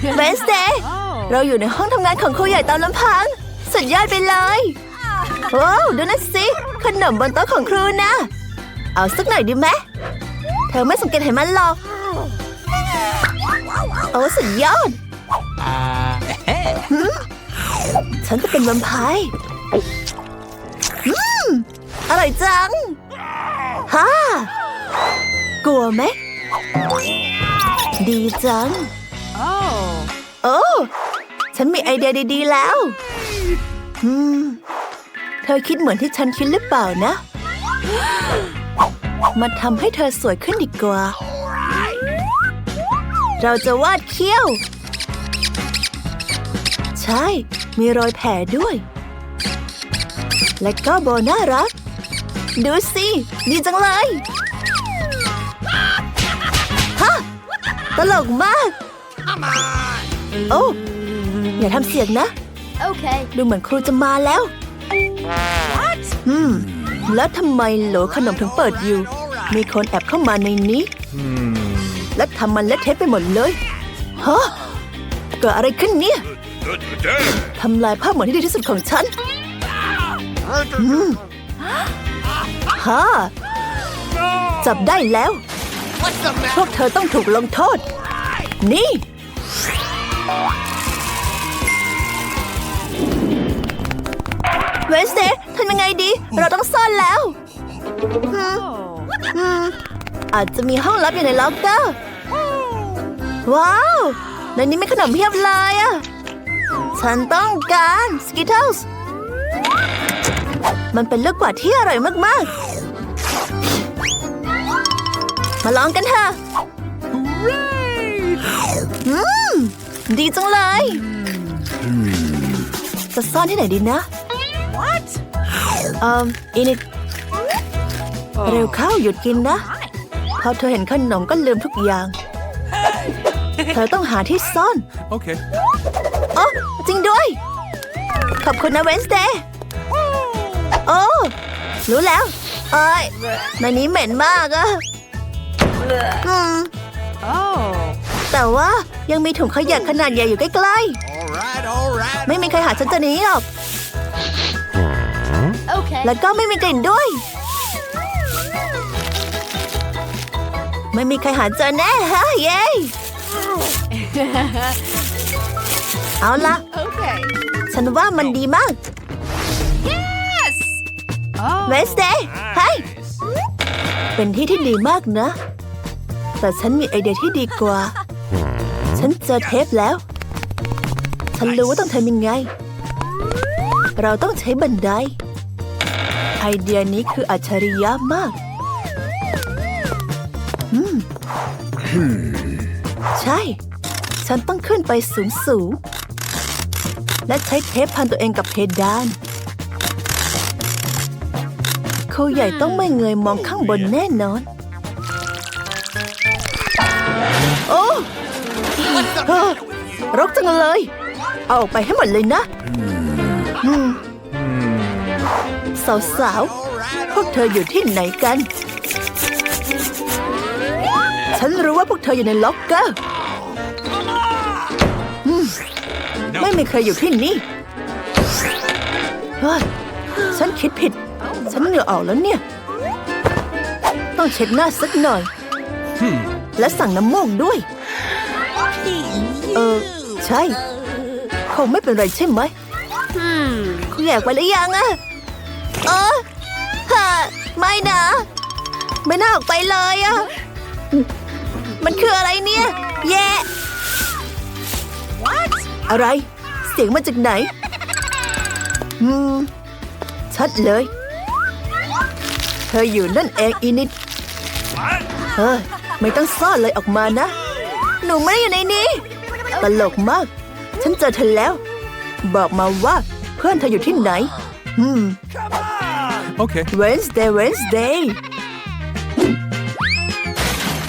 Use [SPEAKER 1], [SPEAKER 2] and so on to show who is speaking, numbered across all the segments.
[SPEAKER 1] เวนสเดย์เราอยู่ในห้องทำงานของครูใหญ่ตามลำพัง สุดยอดไปเลยโอ้วดูนั่นสิขนมบนโต๊ะของครูนะ เอาสักหน่อยดีไหมเธอไม่สังเกตเห็นมันหรอกโอ้สุดยอดฉันจะเป็นแวมไพร์อืมอร่อยจังฮ่ากลัวไหม ดีจัง โอ้ฉันมีไอเดียดีๆแล้วอืมเธอคิดเหมือนที่ฉันคิดหรือเปล่านะ มาทำให้เธอสวยขึ้นดีกว่า เราจะวาดเขี้ยว ใช่ มีรอยแผลด้วย และก็โบน่ารัก ดูสิ ดีจังเลย ฮะ ตลกมาก โอ้อย่าทำเสียงนะ
[SPEAKER 2] Okay.
[SPEAKER 1] ดูเหมือนครูจะมาแล้ว อืม แล้วทำไมโหลขนมถึงเปิดอยู่ มีคนแอบเข้ามาในนี้ และทำมันเละเทะไปหมดเลยฮะเกิดอะไรขึ้นเนี่ย ทำลายภาพเหมือนที่ดีที่สุดของฉัน อืมฮะจับได้แล้ว พวกเธอต้องถูกลงโทษ นี่ เวนสเดย์ทำยังไงดี เราต้องซ่อนแล้วอืมอืมอาจจะมีห้องลับอยู่ในล็อกเกอร์ว้าวในนี้มีขนมเพียบเลยอะฉันต้องการสกิทเทิลส์มันเป็นลูกกวาดที่อร่อยมากๆ มาลองกันเถอะ อืม ดีจังเลย จะซ่อนที่ไหนดีนะเอ่ออินิดเร็วเข้าหยุดกินนะ พอเธอเห็นขนมก็ลืมทุกอย่าง เธอต้องหาที่ซ่อน
[SPEAKER 3] Okay.
[SPEAKER 1] โอ้จริงด้วย ขอบคุณนะเวนสเดย์โอ้รู้แล้ว เอ้ยในนี้เหม็นมากอะอืม
[SPEAKER 2] Oh.
[SPEAKER 1] แต่ว่ายังมีถุงขยะขนาดใหญ่อยู่ใกล้
[SPEAKER 3] All right, all right.
[SPEAKER 1] ๆไม่มีใครหาฉันจะหนี้หรอก
[SPEAKER 2] Okay.
[SPEAKER 1] แล้วก็ไม่มีกลิ่นด้วย ไม่มีใครหาเจอแน่ฮะเย้ เอาละ
[SPEAKER 2] okay.
[SPEAKER 1] ฉันว่ามันดีมาก
[SPEAKER 2] Yes. Oh.
[SPEAKER 1] เวสเดย์เฮ้ยเป็นที่ที่ดีมากนะ แต่ฉันมีไอเดียที่ดีกว่าฉั นเจอเทปแล้ว ฉันรู้ว่าต้องทำยังไง เราต้องใช้บันได ไอเดียนี้คืออัจฉริยะมากอืมใช่ ฉันต้องขึ้นไปสูงสูง และใช้เทปพันตัวเองกับเพดานครูใหญ่ต้องไม่เงยมองข้างบนแน่นอน โอ้ เออรกจังเลย เอาออกไปให้หมดเลยนะอืมสาวๆ พวกเธออยู่ที่ไหนกัน ฉันรู้ว่าพวกเธออยู่ในล็อกเกอร์อืมไม่มีใครอยู่ที่นี่เฮ้ยฉันคิดผิด ฉันเหงื่อออกแล้วเนี่ย ต้องเช็ดหน้าสักหน่อย และสั่งน้ำมูกด้วย เออ ใช่ คงไม่เป็นไรใช่ไหม
[SPEAKER 2] Hmm.
[SPEAKER 1] คุณอยากไปหรือยังอะเออฮะไม่นะ ไม่น่าออกไปเลยอะ มันคืออะไรเนี่ย แย่
[SPEAKER 2] What?
[SPEAKER 1] อะไร เสียงมาจากไหน อืม ชัดเลย เธออยู่นั่นเองอีนิดเฮ้ยไม่ต้องซ่อนเลยออกมานะ หนูไม่ได้อยู่ในนี้ ตลกมาก ฉันเจอเธอแล้ว บอกมาว่าเพื่อนเธออยู่ที่ไหน อืม
[SPEAKER 3] Okay.
[SPEAKER 1] Wednesday Wednesday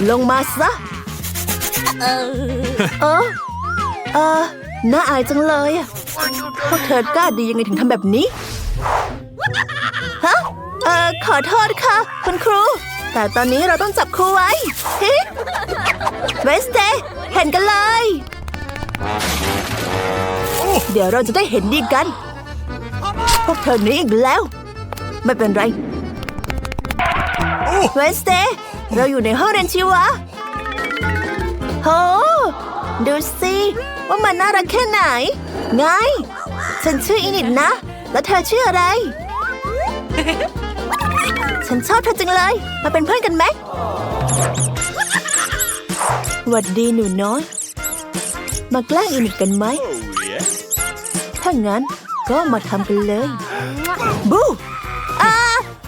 [SPEAKER 1] ลงมาซะ เออ เออ น่าอายจังเลยอะพวกเธอกล้าดียังไงถึงทำแบบนี้ ฮะ เออขอโทษค่ะ คุณครู แต่ตอนนี้เราต้องจับครูไว้เฮ้ Wednesday เห็นกันเลย เดี๋ยวเราจะได้เห็นดีกัน พวกเธอหนีอีกแล้ว ไม่เป็นไร เวนสเตเราอยู่ในห้องเรียนชีวะโหดูสิว่ามันน่ารักแค่ไหน ไง ฉันชื่ออินิดนะ แล้วเธอชื่ออะไร ฉันชอบเธอจังเลย มาเป็นเพื่อนกันไหมหวัดดีหนูน้อย มาแกล้งอินิดกันไหม ถ้างั้นก็มาทำกันเลย บูอ่า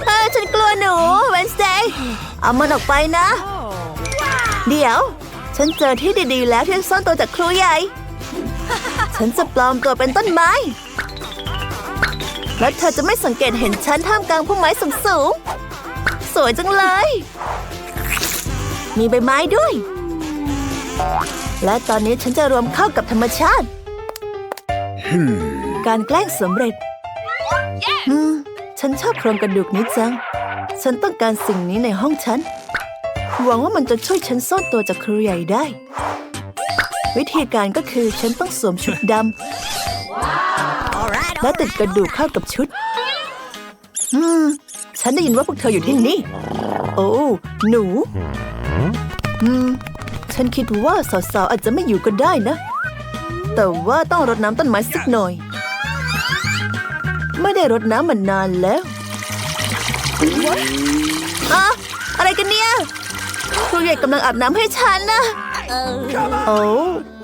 [SPEAKER 1] เออฉันกลัวหนูเวนสเดย์เอามันออกไปนะ เดี๋ยว ฉันเจอที่ดีๆแล้วที่ซ่อนตัวจากครูใหญ่ ฉันจะปลอมตัวเป็นต้นไม้ แล้วเธอจะไม่สังเกตเห็นฉันท่ามกลางพุ่มไม้สูงๆสวยจังเลย มีใบไม้ด้วย และตอนนี้ฉันจะรวมเข้ากับธรรมชาติ การแกล้งสำเร็จอืมฉันชอบโครงกระดูกนี้จัง ฉันต้องการสิ่งนี้ในห้องฉัน หวังว่ามันจะช่วยฉันซ่อนตัวจากครูใหญ่ได้ วิธีการก็คือฉันต้องสวมชุดดำ และติดกระดูกเข้ากับชุด อืม ฉันได้ยินว่าพวกเธออยู่ที่นี่ โอ้ หนู อืม ฉันคิดว่าสาวๆอาจจะไม่อยู่ก็ได้นะ แต่ว่าต้องรดน้ำต้นไม้สักหน่อย ไม่ได้รดน้ำมานานแล้วอะอะไรกันเนี่ยครูใหญ่กำลังอาบน้ำให้ฉันนะโอ้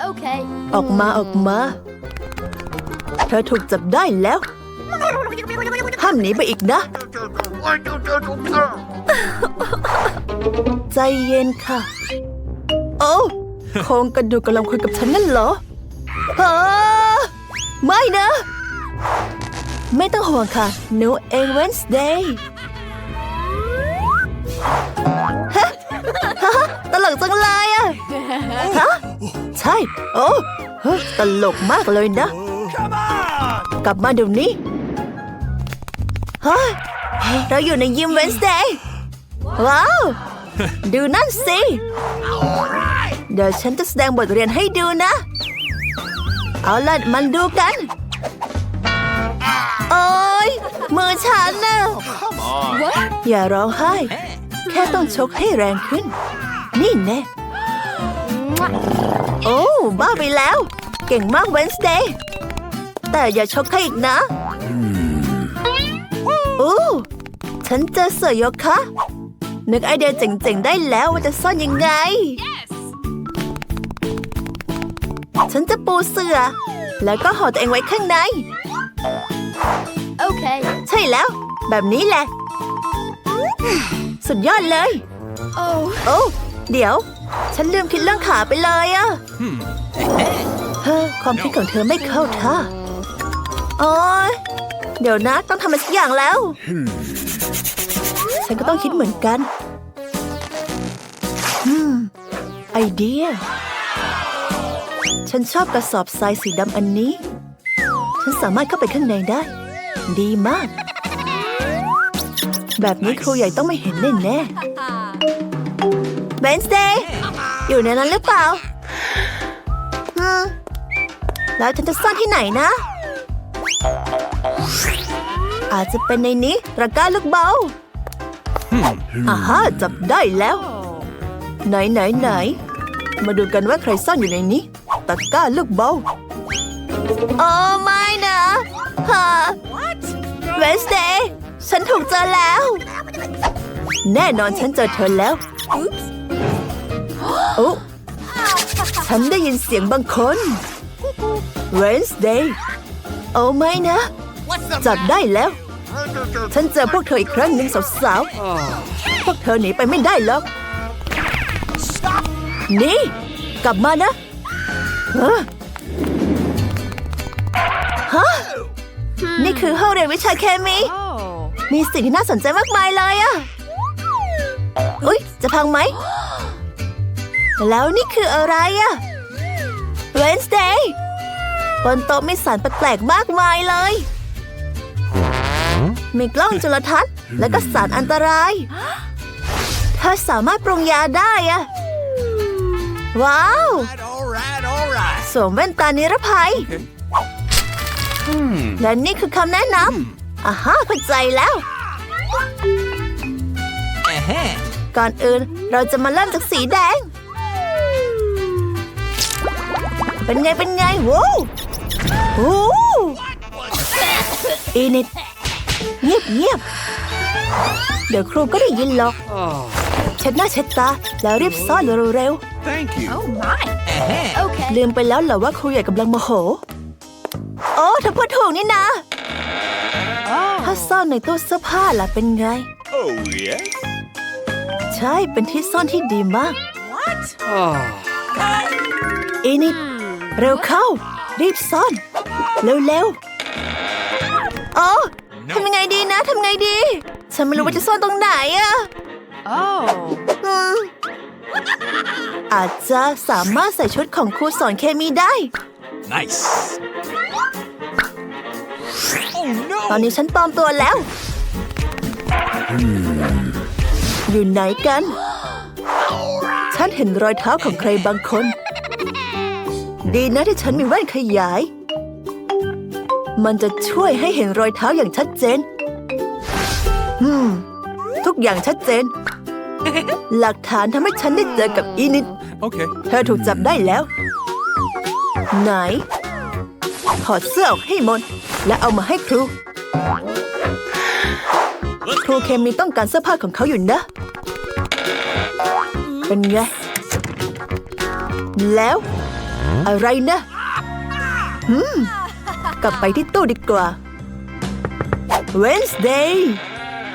[SPEAKER 2] Okay.
[SPEAKER 1] ออกมาออกมา เธอถูกจับได้แล้ว ห้ามหนีไปอีกนะ ใจเย็นค่ะ โอ้โครงกระดูกกำลังคุยกับฉันนั่นเหรอเออไม่นะ ไม่ต้องห่วงค่ะหนูเองเวนส์เดย์ตลกจังเลยอะฮะ ใช่ โอ้เฮ้ยตลกมากเลยนะ
[SPEAKER 3] Come on!
[SPEAKER 1] กลับมาเดี๋ยวนี้เฮ้ยเราอยู่ในยิมเวนสเดย์ว้าว ดูนั่นสิ เดี๋ยวฉันจะแสดงบทเรียนให้ดูนะ เอาล่ะมันดูกัน โอ้ยมือฉันนะ
[SPEAKER 3] Come on.
[SPEAKER 2] What?
[SPEAKER 1] อย่าร้องไห้ แค่ต้องชกให้แรงขึ้น นี่แน่โอ้ บ้าไปแล้ว เก่งมากเวนสเดย์ แต่อย่าชกให้อีกนะโอ้ฉันเจอเสือโยคะ นึกไอเดียเจ๋งๆได้แล้วว่าจะซ่อนยังไง
[SPEAKER 2] Yes.
[SPEAKER 1] ฉันจะปูเสือ แล้วก็ห่อตัวเองไว้ข้างใน
[SPEAKER 2] Okay.
[SPEAKER 1] ใช่แล้ว แบบนี้แหละ สุดยอดเลย
[SPEAKER 2] Oh.
[SPEAKER 1] โอ้เดี๋ยว ฉันลืมคิดเรื่องขาไปเลยอะเฮ้อความคิดของเธอไม่เข้าท่า โอ้ยเดี๋ยวนะต้องทำอะไรสักอย่างแล้ว ฉันก็ต้องคิดเหมือนกันอืมไอเดีย ฉันชอบกระสอบทรายสีดำอันนี้ ฉันสามารถเข้าไปข้างในได้ ดีมาก แบบนี้ครูใหญ่ต้องไม่เห็นแน่ๆเบนสเดย์อยู่ในนั้นหรือเปล่าอืมแล้วฉันจะซ่อนที่ไหนนะ อาจจะเป็นในนี้ตะกร้าลูกเบาอาฮะจับได้แล้ว ไหนไหนไหน มาดูกันว่าใครซ่อนอยู่ในนี้ตะกร้าลูกเบาโอ้ไม่นะฮะเวสเดย์ฉันถูกเจอแล้ว แน่นอนฉันเจอเธอแล้ว
[SPEAKER 2] Oops.
[SPEAKER 1] โอ้ฉันได้ยินเสียงบางคน Wednesday โอ้ไหมนะ จับได้แล้ว ฉันเจอพวกเธออีกครั้งหนึ่งสาวๆ พวกเธอหนีไปไม่ได้หรอก นี่ กลับมานะฮะฮะนี่คือห้องเรียนวิชาเคมี มีสิ่งที่น่าสนใจมากมายเลยอะอุ๊ย จะพังไหม แล้วนี่คืออะไรอะ Wednesday บนโต๊ะมีสารแปลกๆมากมายเลย มีกล้องจุลทรรศน์ และก็สารอันตราย เธอสามารถปรุงยาได้อะว้าวสวมแว่นตานิรภัย และนี่คือคำแนะนำอ่าฮะเข้าใจแล้ว ก่อนอื่นเราจะมาเริ่มจากสีแดง เป็นไง เป็นไงว้ว โอ้อีนิดเงียบเงียบเดี๋ยวครูก็ได้ยินหรอก
[SPEAKER 3] Oh,
[SPEAKER 1] เช็ดหน้าเช็ดตา แล้วรีบซ่อนเร็ว
[SPEAKER 3] thank you.
[SPEAKER 2] Oh my.
[SPEAKER 3] Uh-huh.
[SPEAKER 2] Okay.
[SPEAKER 1] ๆลืมไปแล้วเหรอว่าครูใหญ่กำลังโมโห โอ้เธอพูดถูกนี่นะ ถ้าซ่อนในตู้เสื้อผ้าล่ะเป็นไง
[SPEAKER 3] Oh, yes.
[SPEAKER 1] ใช่ เป็นที่ซ่อนที่ดีมาก
[SPEAKER 3] Oh.
[SPEAKER 1] อีนิด เร็วเข้า รีบซ่อน เร็วๆโอ้ทำยังไงดีนะทำไงดี ฉันไม่รู้ว่าจะซ่อนตรงไหนอะ
[SPEAKER 2] Oh.
[SPEAKER 1] อืมอาจจะสามารถใส่ชุดของครูสอนเคมีได้
[SPEAKER 3] Nice. Oh,
[SPEAKER 1] ตอน
[SPEAKER 3] no.
[SPEAKER 1] นี้ฉันปลอมตัวแล้ว อยู่ไหนกัน ฉันเห็นรอยเท้าของใครบางคน ดีนะที่ฉันมีแว่นขยาย มันจะช่วยให้เห็นรอยเท้าอย่างชัดเจน อืม ทุกอย่างชัดเจน หลักฐานทำให้ฉันได้เจอกับอีนิด
[SPEAKER 3] Okay.
[SPEAKER 1] เธอถูกจับได้แล้ว ไหน ถอดเสื้อออกให้หมด และเอามาให้ครู ครูเคมีต้องการเสื้อผ้าของเขาอยู่นะ เป็นไง แล้ว อะไรนะหืมกลับไปที่ตู้ดีกว่า Wednesday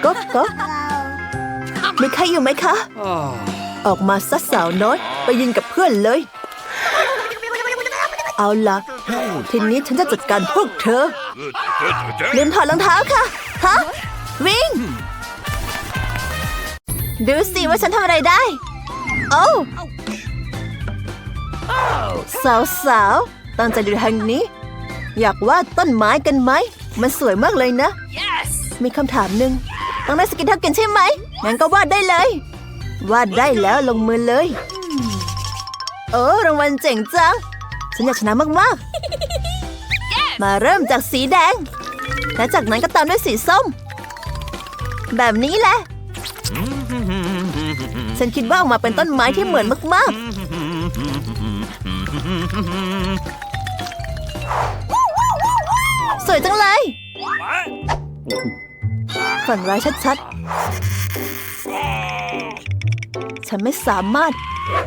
[SPEAKER 1] ก็ก็มีใครอยู่ไหมคะ
[SPEAKER 3] Oh.
[SPEAKER 1] ออกมาซัดสาวน้อย ไปยินกับเพื่อนเลย เอาล่ะทีนี้ฉันจะจัดการพวกเธอลืมถอดรองเท้าค่ะ ฮะ วิ่ง ดูสิว่าฉันทำอะไรได้ โอ้ สาวสาวๆตั้งใจดูทางนี้ อยากวาดต้นไม้กันไหม มันสวยมากเลยนะ
[SPEAKER 2] Yes.
[SPEAKER 1] มีคำถามหนึ่งต้องได้สกินเท่ากันใช่ไหมงั้นก็วาดได้เลย วาดได้แล้วลงมือเลย โอ้รางวัลเจ๋งจัง ฉันอยากชนะมากๆมาเริ่มจากสีแดง และจากนั้นก็ตามด้วยสีส้ม แบบนี้แหละ ฉันคิดว่าออกมาเป็นต้นไม้ที่เหมือนมากๆ สวยจังเลยฝันร้ายชัดๆ ฉันไม่สามารถ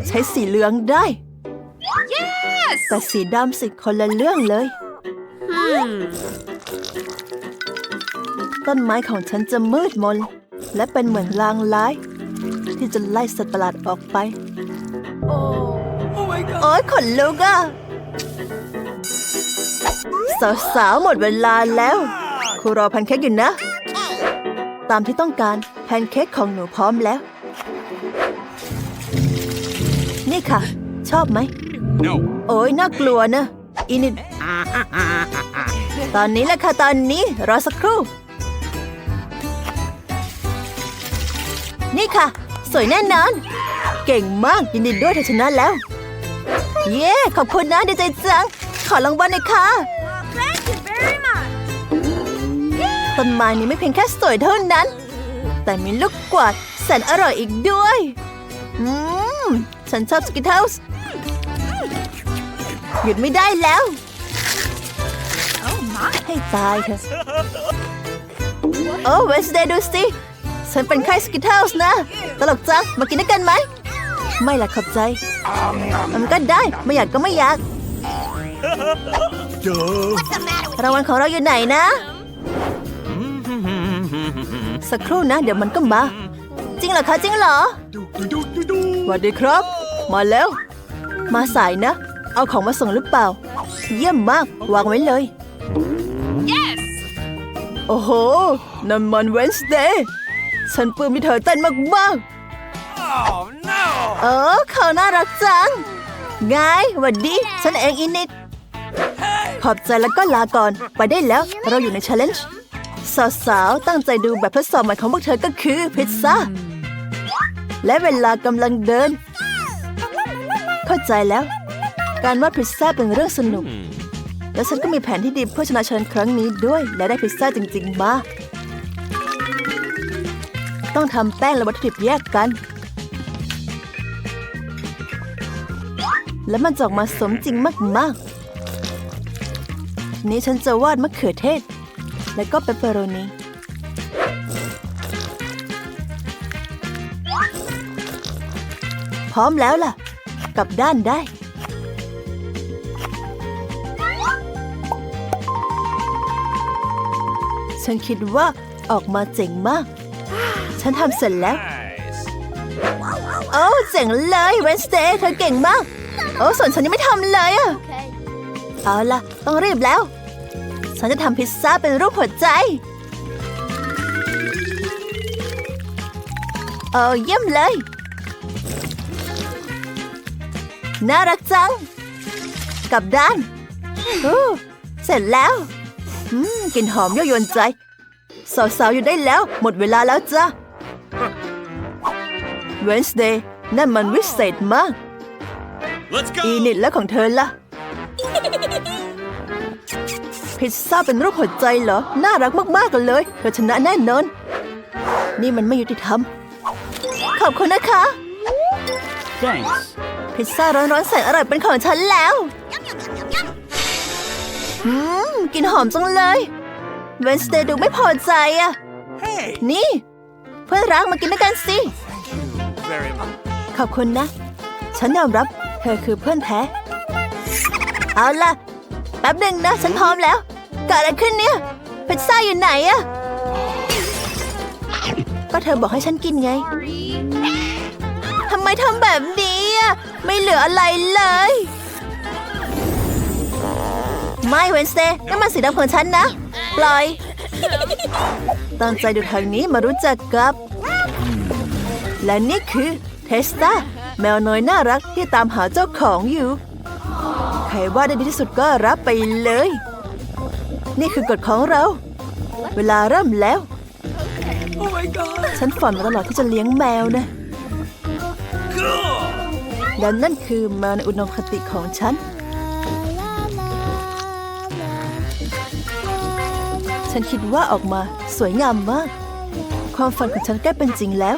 [SPEAKER 1] ใช้สีเหลืองได้
[SPEAKER 2] Yes.
[SPEAKER 1] แต่สีดำสิคนละเรื่องเลย
[SPEAKER 2] Hmm.
[SPEAKER 1] ต้นไม้ของฉันจะมืดมน และเป็นเหมือนลางร้าย ที่จะไล่สัตว์ประหลาดออกไป
[SPEAKER 2] Oh.
[SPEAKER 3] Oh, my God.
[SPEAKER 1] โอ๊ยขนลุกอะสาวๆหมดเวลาแล้วครูรอแพนเค้กอยู่นะ ตามที่ต้องการแพนเค้กของหนูพร้อมแล้ว นี่ค่ะ ชอบไหม
[SPEAKER 3] No.
[SPEAKER 1] โอ้ยน่ากลัวนะอินิดตอนนี้แหละค่ะ ตอนนี้ รอสักครู่ นี่ค่ะ สวยแน่นอน เก่งมากยินดีด้วยเธอชนะแล้ว เย้ ขอบคุณนะดีใจจัง ขอรางวัลหน่อยค่ะ
[SPEAKER 2] Thank you very much.
[SPEAKER 1] ต้นไม้นี้ไม่เพียงแค่สวยเท่านั้น แต่มีลูกกวาดแสนอร่อยอีกด้วย อืม ฉันชอบสกิทเทิลส์หยุดไม่ได้แล้ว
[SPEAKER 2] Oh my.
[SPEAKER 1] ให้ตายเถอะ โอ้เวนสเดย์ดูสิ ฉันเป็นไข้สกิทเทิลส์นะ ตลกจัง มากินด้วยกันไหม ไม่ละขอบใจ มันก็ได้ ไม่อยากก็ไม่อยาก
[SPEAKER 3] Duh.
[SPEAKER 1] รางวัลของเราอยู่ไหนนะ สักครู่นะ เดี๋ยวมันก็มา จริงเหรอคะ จริงเหรอ
[SPEAKER 3] Do, do, do, do,
[SPEAKER 1] สวัสดีครับ มาแล้ว มาสายนะ เอาของมาส่งหรือเปล่า เยี่ยมมาก วางไว้เลย
[SPEAKER 2] Yes.
[SPEAKER 1] โอ้โหนั่นมันเวนสเดย์ฉันปลื้มที่เธอเต้นมาก
[SPEAKER 3] Oh, no.
[SPEAKER 1] ๆ เออเขาน่ารักจัง ไงหวัดดี ฉันเองอินิดขอบใจแล้วก็ลาก่อน ไปได้แล้ว เราอยู่ใน challenge สาวๆ ตั้งใจดูแบบทดสอบใหม่ของพวกเธอก็คือพิซซ่า และเวลากำลังเดิน เข้าใจแล้ว การวาดพิซซ่าเป็นเรื่องสนุก และฉันก็มีแผนที่ดีเพื่อชนะเชิญครั้งนี้ด้วย และได้พิซซ่าจริง ๆ มา ต้องทำแป้งและวัตถุดิบแยกกัน และมันจะออกมาสมจริงมากๆทีนี้ฉันจะวาดมะเขือเทศ และก็เปปเปอโรนีพร้อมแล้วล่ะ กลับด้านได้ ฉันคิดว่าออกมาเจ๋งมาก ฉันทำเสร็จแล้ว
[SPEAKER 3] Nice.
[SPEAKER 1] โอ้เจ๋งเลยเวนสเ a ย์เธอเก่งมาก โอ้ส่วนฉันยังไม่ทำเลยอะ
[SPEAKER 2] Okay.
[SPEAKER 1] เอาล่ะ ต้องรีบแล้ว ฉันจะทำพิซซ่าเป็นรูปหัวใจเออเยี่ยมเลย น่ารักจังกลับด้านอู้เสร็จแล้วอืมกลิ่นหอมยั่วยวนใจ สาวๆ อยู่ได้แล้ว หมดเวลาแล้วจ้ะ Wednesday นั่นมันวิเศษมาก
[SPEAKER 3] Let's
[SPEAKER 1] อี
[SPEAKER 3] go.
[SPEAKER 1] นิดแล้วของเธอล่ะ พิซซ่าเป็นรูปหัวใจเหรอ น่ารักมากๆกันเลย เธอชนะแน่นอน นี่มันไม่ยุติธรรม ขอบคุณนะคะ
[SPEAKER 3] Thanks.
[SPEAKER 1] พิซซ่าร้อนๆแสนอร่อยเป็นของฉันแล้วอืมกลินหอมจังเลยเวนสเตย์ดูไม่พอใจอะ
[SPEAKER 3] Hey.
[SPEAKER 1] นี่ เพื่อนรักมากินด้วยกันสิ
[SPEAKER 3] Thank you very much.
[SPEAKER 1] ขอบคุณนะ ฉันยอมรับเธอคือเพื่อนแท้ เอาล่ะ แป๊บหนึ่งนะ ฉันพร้อมแล้วเกิดอะไรขึ้นเนี่ยพิซซ่าอยู่ไหนอะก็เธอบอกให้ฉันกินไงทำไมทำแบบนี้อะไม่เหลืออะไรเลย ไม่เวนสเตย์นั่นมันสีดำของฉันนะ ปล่อยตั้งใจดูทางนี้มารู้จักกับ และนี่คือเทสตา แมวน้อยน่ารักที่ตามหาเจ้าของอยู่ ใครว่าได้ดีที่สุดก็รับไปเลย นี่คือกฎของเรา เวลาเริ่มแล้ว
[SPEAKER 3] Oh my god.
[SPEAKER 1] ฉันฝันมาตลอดที่จะเลี้ยงแมวนะและนั่นคือแมวในอุดมคติของฉัน ฉันคิดว่าออกมาสวยงามมาก ความฝันของฉันใกล้เป็นจริงแล้ว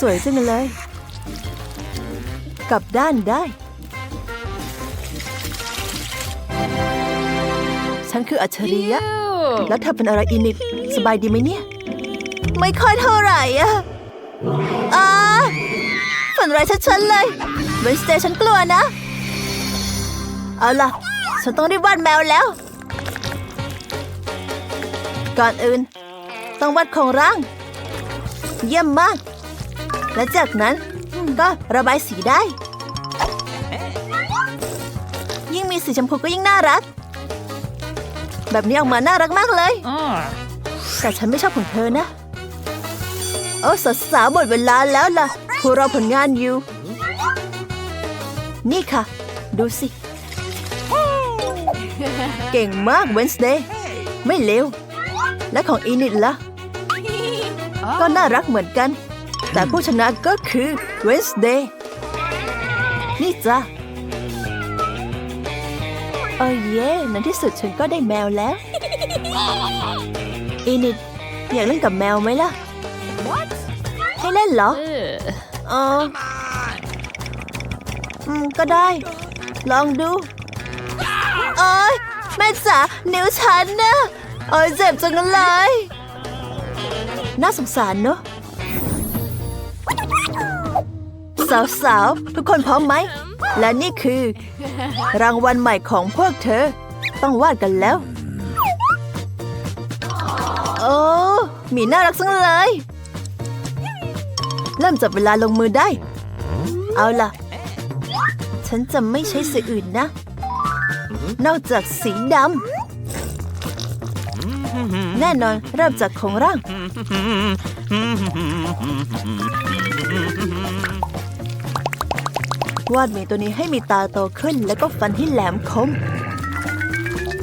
[SPEAKER 1] สวยจังเลย กลับด้านได้ ฉันคืออัจฉริยะ แล้วเธอเป็นอะไรอินิดสบายดีไหมเนี่ย ไม่ค่อยเท่าไหร่อะอ่าฝันร้ายชัดๆเลยเวนสเตย์ฉันกลัวนะ เอาล่ะ ฉันต้องรีบวาดแมวแล้ว ก่อนอื่น ต้องวาดโครงร่าง เยี่ยมมาก และจากนั้นก็ระบายสีได้ ยิ่งมีสีชมพูก็ยิ่งน่ารัก แบบนี้ออกมาน่ารักมากเลยแต่ฉันไม่ชอบของเธอนะ โอ้สาวๆหมดเวลาแล้วล่ะครูรอผลงานอยู่ นี่ค่ะ ดูสิ เก่งมากเวนสเดย์ไม่เลวและของอีนิดล่ะ ก็น่ารักเหมือนกัน แต่ผู้ชนะก็คือเวนสเดย์นี่จ้ะโอ้เย่ในที่สุดฉันก็ได้แมวแล้วอีนิดอยากเล่นกับแมวไหมล่ะ ให้เล่นเหรอเอออืมก็ได้ ลองดูโอ้ยแม่จ๋านิ้วฉันนะโอ้ยเจ็บจังเลย น่าสงสารเนอะสาวๆ ทุกคนพร้อมไหม และนี่คือ รางวัลใหม่ของพวกเธอ ต้องวาดกันแล้ว โอ้มีน่ารักจังเลย เริ่มจับเวลาลงมือได้ เอาล่ะ ฉันจะไม่ใช้สีอื่นนะ นอกจากสีดำแน่นอนเริ่มจากของร่าง วาดหมีตัวนี้ให้มีตาโตขึ้นแล้วก็ฟันที่แหลมคม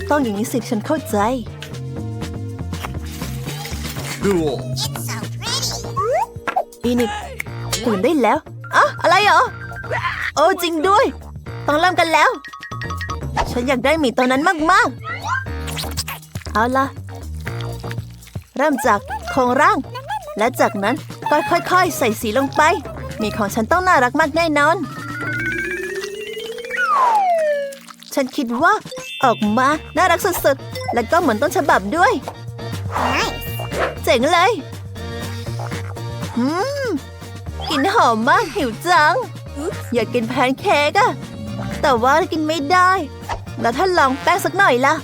[SPEAKER 1] ต้องอย่างนี้สิฉันเข้าใจ
[SPEAKER 3] Cool.
[SPEAKER 1] อีนิกตื่นได้แล้วอะอะไรเหรอ โอ้จริงด้วย ต้องเริ่มกันแล้ว ฉันอยากได้หมีตัวนั้นมากๆ เอาล่ะ เริ่มจาก โครงร่าง และจากนั้นก็ค่อยๆ ใส่สีลงไปหมีของฉันต้องน่ารักมากแน่นอน ฉันคิดว่าออกมาน่ารักสุดๆ และก็เหมือนต้นฉบับด้วย เจ๋งเลยอืมกลิ่นหอมมากหิวจัง อยากกินแพนเค้กอะแต่ว่ากินไม่ได้ แล้วถ้าลองแป้งสักหน่อยล่ะ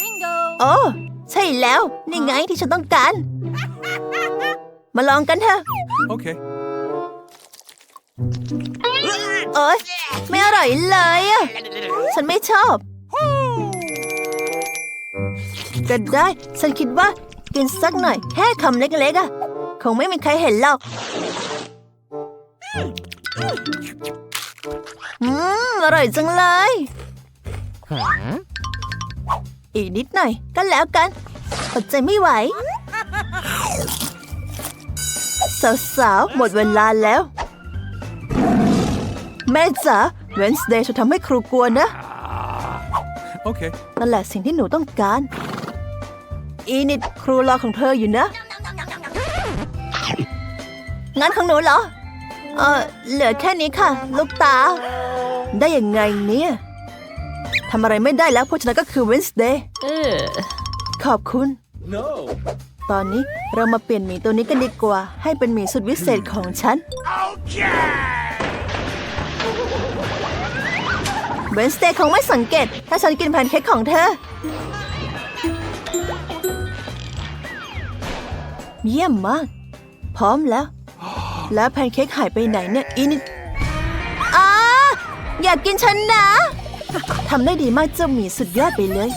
[SPEAKER 2] Bingo.
[SPEAKER 1] โอ้ ใช่แล้ว นี่ไงที่ฉันต้องการ มาลองกันเถอะ
[SPEAKER 3] Okay.
[SPEAKER 1] โอ๊ยไม่อร่อยเลยอะฉันไม่ชอบก็ได้ ฉันคิดว่า กินสักหน่อย แค่คำเล็กๆอะคงไม่มีใครเห็นหรอกอืม อร่อยจังเลย อีกนิดหน่อยก็แล้วกันอดใจไม่ไหว สาวๆ หมดเวลาแล้ว แม่จ๋าเวนส์เดย์จะทำให้ครูกลัวนะ
[SPEAKER 3] Okay.
[SPEAKER 1] นั่นแหละสิ่งที่หนูต้องการ อีนิดครูรอของเธออยู่นะ งานของหนูเหรอ เออเหลือแค่นี้ค่ะ ลูกตา ได้ยังไงเนี่ย ทำอะไรไม่ได้แล้วเพราะฉะนั้นก็คือเวนส์เดย์ขอบคุณ
[SPEAKER 3] No.
[SPEAKER 1] ตอนนี้เรามาเปลี่ยนหมีตัวนี้กันดีกว่า ให้เป็นหมีสุดวิเศษของฉันเวนสเตย์คงไม่สังเกต ถ้าฉันกินแพนเค้กของเธอ เยี่ยมมาก พร้อมแล้ว แล้วแพนเค้กหายไปไหนเนี่ยอินอาอยากกินฉันนะ ทำได้ดีมากเจ้าหมีสุดยอดไปเลย